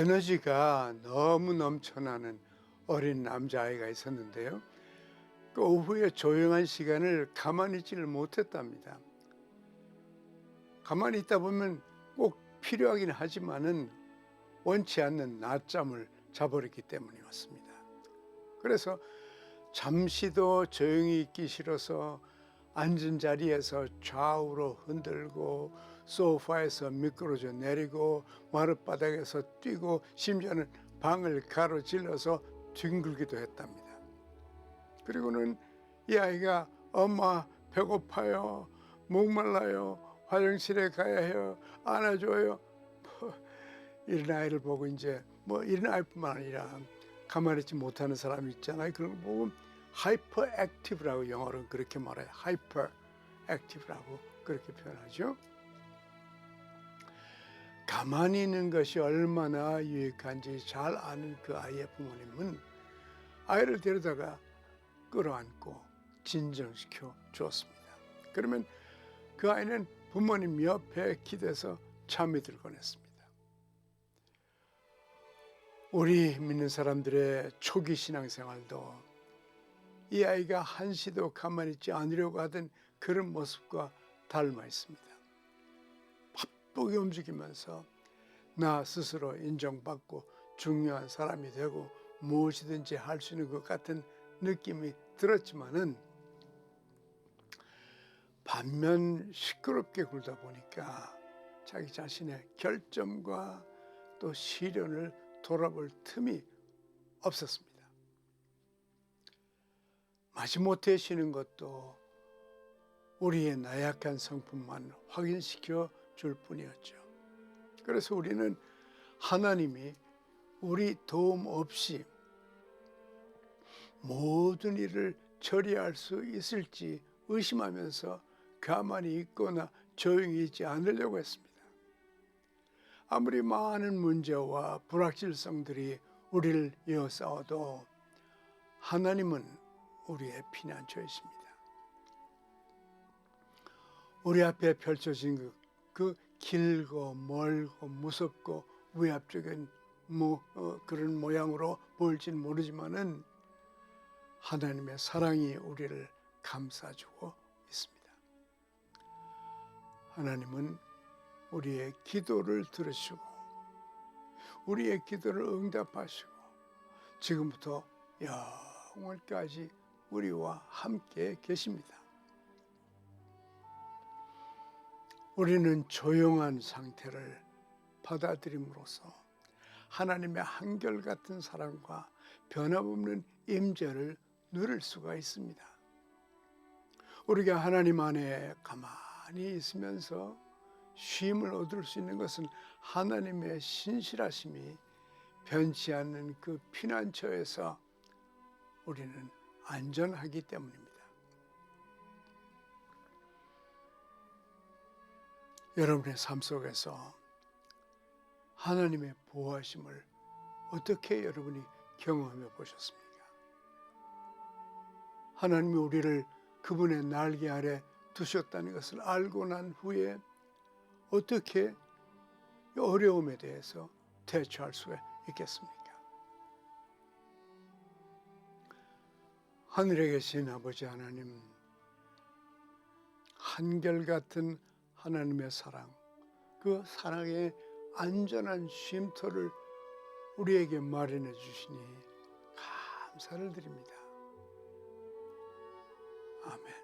에너지가 너무 넘쳐나는 어린 남자아이가 있었는데요. 그 오후에 조용한 시간을 가만히 있지를 못했답니다. 가만히 있다 보면 꼭 필요하긴 하지만은 원치 않는 낮잠을 자버렸기 때문이었습니다. 그래서 잠시도 조용히 있기 싫어서 앉은 자리에서 좌우로 흔들고 소파에서 미끄러져 내리고 마룻바닥에서 뛰고 심지어는 방을 가로질러서 뒹굴기도 했답니다. 그리고는 이 아이가 엄마 배고파요 목말라요 화장실에 가야 해요 안아줘요. 뭐 이런 아이를 보고 이제 뭐 이런 아이뿐만 아니라 가만히 있지 못하는 사람이 있잖아요. 그런 거 보면 하이퍼 액티브라고 영어로는 그렇게 말해요. 하이퍼 액티브라고 그렇게 표현하죠 가만히 있는 것이 얼마나 유익한지 잘 아는 그 아이의 부모님은 아이를 데려다가 끌어안고 진정시켜 주었습니다. 그러면 그 아이는 부모님 옆에 기대서 잠이 들곤 했습니다. 우리 믿는 사람들의 초기 신앙생활도 이 아이가 한시도 가만히 있지 않으려고 하던 그런 모습과 닮아 있습니다. 바쁘게 움직이면서 나 스스로 인정받고 중요한 사람이 되고 무엇이든지 할 수 있는 것 같은 느낌이 들었지만은 반면 시끄럽게 굴다 보니까 자기 자신의 결점과 또 시련을 돌아볼 틈이 없었습니다. 마지못해 쉬는 것도 우리의 나약한 성품만 확인시켜 줄 뿐이었죠. 그래서 우리는 하나님이 우리 도움 없이 모든 일을 처리할 수 있을지 의심하면서 가만히 있거나 조용히 있지 않으려고 했습니다. 아무리 많은 문제와 불확실성들이 우리를 이어싸워도 하나님은 우리의 피난처이십니다. 우리 앞에 펼쳐진 그, 그 길고 멀고 무섭고 위압적인 뭐, 어, 그런 모양으로 보일지는 모르지만은 하나님의 사랑이 우리를 감싸주고 있습니다. 하나님은 우리의 기도를 들으시고 우리의 기도를 응답하시고 지금부터 영원까지 우리와 함께 계십니다. 우리는 조용한 상태를 받아들임으로써 하나님의 한결같은 사랑과 변함없는 임재를 누릴 수가 있습니다. 우리가 하나님 안에 가만히 있으면서 쉼을 얻을 수 있는 것은 하나님의 신실하심이 변치 않는 그 피난처에서 우리는 안전하기 때문입니다. 여러분의 삶 속에서 하나님의 보호하심을 어떻게 여러분이 경험해 보셨습니까? 하나님이 우리를 그분의 날개 아래 두셨다는 것을 알고 난 후에 어떻게 어려움에 대해서 대처할 수 있겠습니까? 하늘에 계신 아버지 하나님, 한결같은 하나님의 사랑, 그 사랑의 안전한 쉼터를 우리에게 마련해 주시니 감사를 드립니다. 아멘.